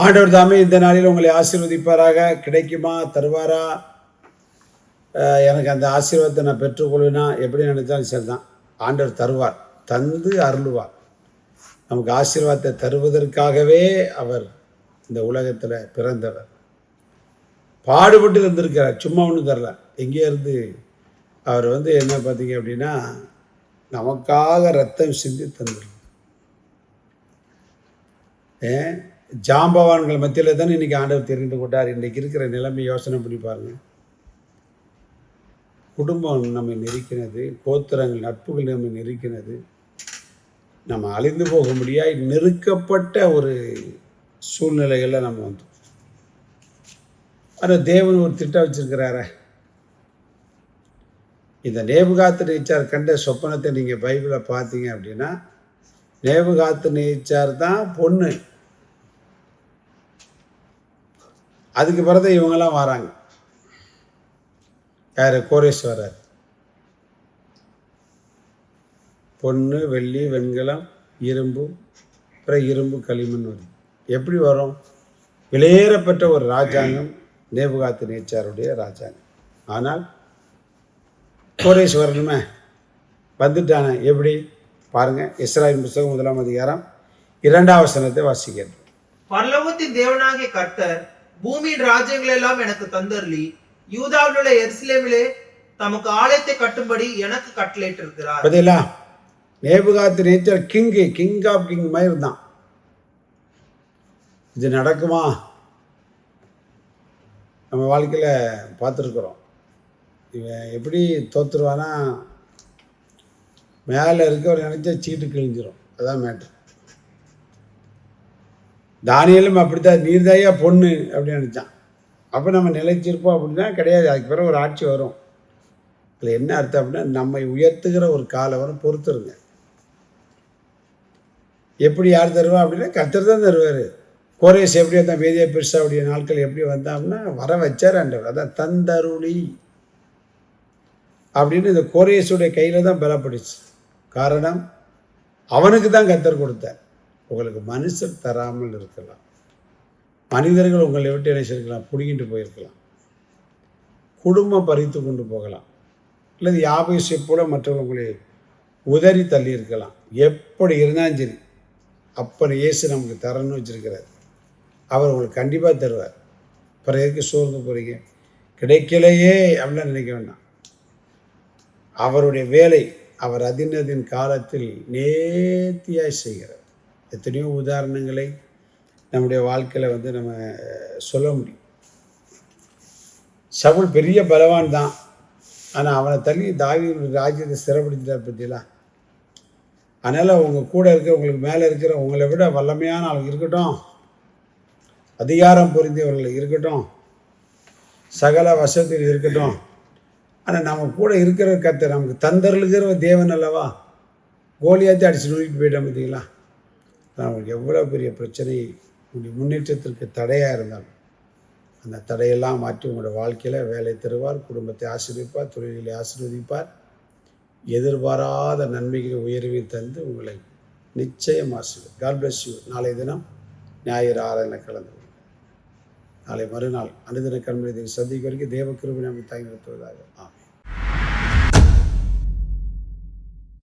ஆண்டவர் தாமே இந்த நாளில் உங்களை ஆசீர்வதிப்பாராக கிடைக்குமா தருவாரா? எனக்கு அந்த ஆசீர்வாதத்தை நான் பெற்றுக்கொள்வேனா எப்படி நினைச்சாலும் சரிதான். ஆண்டவர் தருவார் தந்து அருள்வார். நமக்கு ஆசீர்வாதத்தை தருவதற்காகவே அவர் இந்த உலகத்தில் பிறந்தவர். பாடுபட்டு இருந்திருக்கிறார் சும்மா ஒன்றும் தரல. இருந்து அவர் வந்து என்ன பார்த்தீங்க அப்படின்னா நமக்காக ரத்தம் சிந்தி தந்திருக்கு ஏன்? ஜாம்பவான்கள் மத்தியில் தானே இன்றைக்கி ஆண்டவர் தெரிந்து கொண்டார். இன்றைக்கு இருக்கிற நிலைமை யோசனை பண்ணி பாருங்கள் குடும்பம் நம்மை நெருக்கினது கோத்திரங்கள் நட்புகள் நம்மை நெருக்கினது. நம்ம அழிந்து போக முடியாய் நெருக்கப்பட்ட ஒரு சூழ்நிலைகளில் நம்ம வந்து ஆனால் தேவன் ஒரு திட்டம் வச்சிருக்கிறாரே. இந்த நேபுகாத்து நீச்சார் கண்ட சொப்பனத்தை நீங்கள் பைபிளை பார்த்தீங்க அப்படின்னா நேபுகாத்து நீச்சார் தான் பொண்ணு. அதுக்கு பிறகு இவங்கெல்லாம் வராங்க. யார்? கோரேஸ் வர்றார் பொண்ணு வெள்ளி வெண்கலம் இரும்பு அப்புறம் இரும்பு களிமண் வரும் எப்படி வரும்? விலையேறப்பட்ட ஒரு ராஜாங்கம் நேபுகாத்து நேச்சாருடைய ராஜாங்கம். ஆனால் கோரேஸ் வரணுமே வந்துட்டானே. எப்படி? பாருங்க இஸ்ராயின் புஸ்தகம் முதலாம் அதிகாரம் இரண்டாவசனத்தை வாசிக்கிறது பரலோகத்தின் தேவனாகிய கர்த்தர் பூமியின் ராஜ்யங்கள் எல்லாம் எனக்கு தந்தருளி. யூதாவில் உள்ள எருசலேமிலே தமக்கு ஆலயத்தை கட்டும்படி எனக்கு கட்டளையிட்டிருக்கிறார். பதிலா Nebuchadnezzar king king of king மாதிரி இருந்தான் இது நடக்குமா? நம்ம வாழ்க்கையில் பார்த்துருக்குறோம். இவன் எப்படி தோத்துருவானா மேலே இருக்கவர் நினச்சா சீட்டு கிழிஞ்சிரும். அதான் மேட்ரு தானியலும் அப்படித்தான் நீர்தாயா பொண்ணு அப்படின்னு நினச்சான். அப்போ நம்ம நிலைச்சிருப்போம் அப்படின்னா கிடையாது அதுக்கு பிறகு ஒரு ஆட்சி வரும். அதில் என்ன அர்த்தம் அப்படின்னா நம்மை உயர்த்துகிற ஒரு காலம் வரும் பொறுத்துருங்க. எப்படி யார் தருவா அப்படின்னா கத்தர் தான் தருவார். கோரேஸ் எப்படி வந்தான் வேதியா பெருசாவுடைய நாட்கள் எப்படி வந்தான்னா வர வச்சார் அண்டவர் அதான் தந்தருளி அப்படின்னு இந்த கோரேஸுடைய கையில் தான் பலப்பட்டுச்சு காரணம் அவனுக்கு தான் கத்தர் கொடுத்தார். உங்களுக்கு மனுஷர் தராமல் இருக்கலாம். மனிதர்கள் உங்களை விட்டு நினைச்சிருக்கலாம் செய்திருக்கலாம்? பிடிங்கிட்டு போயிருக்கலாம். குடும்பம் பறித்து கொண்டு போகலாம். அல்லது யாபேசை போல மற்றவர்களை உதறி தள்ளி இருக்கலாம். எப்படி இருந்தாலும் சரி அப்பன் இயேசு நமக்கு தரணும்னு வச்சிருக்கிறார். அவர் உங்களுக்கு கண்டிப்பாக தருவார். அப்புறம் எதுக்கு சோர்ந்து போகிறீங்க கிடைக்கலையே அப்படிலாம் நினைக்க வேண்டாம். அவருடைய வேலை அவர் அதினதின் காலத்தில் நேர்த்தியாய் செய்கிறார். எத்தனையோ உதாரணங்களை நம்முடைய வாழ்க்கையில் வந்து நம்ம சொல்ல முடியும். சவுல் பெரிய பலவான் தான். ஆனால் அவனை தள்ளி தாவி ராஜ்யத்தை சிறப்படுத்திட்டார் பற்றிலாம் அதனால் உங்கள் கூட இருக்கிற உங்களுக்கு மேலே இருக்கிற உங்களை விட வல்லமையான ஆள் இருக்கட்டும். அதிகாரம் பொருந்தியவர்கள் இருக்கட்டும். சகல வசதியில் இருக்கட்டும். ஆனால் நம்ம கூட இருக்கிற கத்தை நமக்கு தந்தருளுகிற தேவன் அல்லவா? கோலியாத்தி அடிச்சு நோக்கிட்டு போயிட்டோம் பார்த்தீங்களா நமக்கு எவ்வளோ பெரிய பிரச்சனை உங்களுடைய முன்னேற்றத்திற்கு தடையாக இருந்தாலும் அந்த தடையெல்லாம் மாற்றி உங்களோட வாழ்க்கையில் வேலை தருவார் குடும்பத்தை ஆசீர்விப்பார் தொழில்களை ஆசீர்வதிப்பார். எதிர்பாராத நன்மைகளை உயர்வை தந்து உங்களை நிச்சயம் ஆசீர்வதி காட் பிளஸ் யூ நாளை தினம் ஞாயிறு ஆராதனை கலந்து நாளை மறுநாள் அனுதின கண்மணி சந்திக்க வரைக்கும் தேவ கிருபை நம்மை தாங்கி ஆமாம்